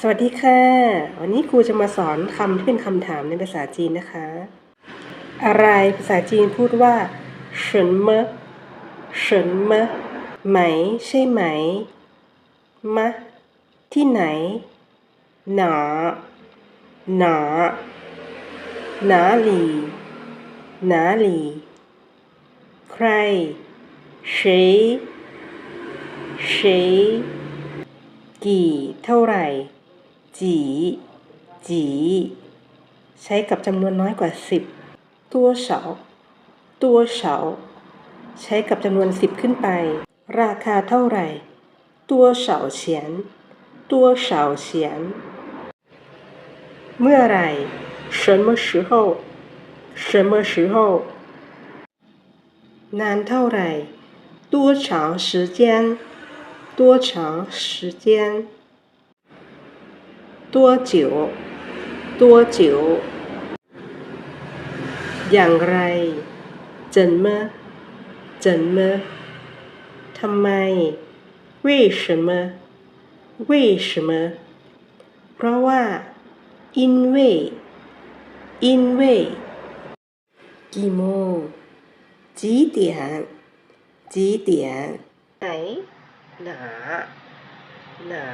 สวัสดีค่ะ วันนี้ครูจะมาสอนคำที่เป็นคำถามในภาษาจีนนะคะ อะไรภาษาจีนพูดว่า什么什么ไหม ใช่ไหม มะ ที่ไหน หนาหนา哪里哪里ใคร谁谁กี่เท่าไหร่ จีจีใช้กับจำนวนน้อยกว่าสิบตัวเฉาตัวเฉาใช้กับจำนวนสิบขึ้นไป ราคาเท่าไหร่ ตัวเฉาเฉียน ตัวเฉาเฉียน เมื่อไหร่什么时候什么时候นานเท่าไหร่多长时间多长时间 多久多久อย่างไร怎么怎么ทำไม为什么为什么เพราะว่า因为因为กี่โมง几点几点ไหนหนาหนา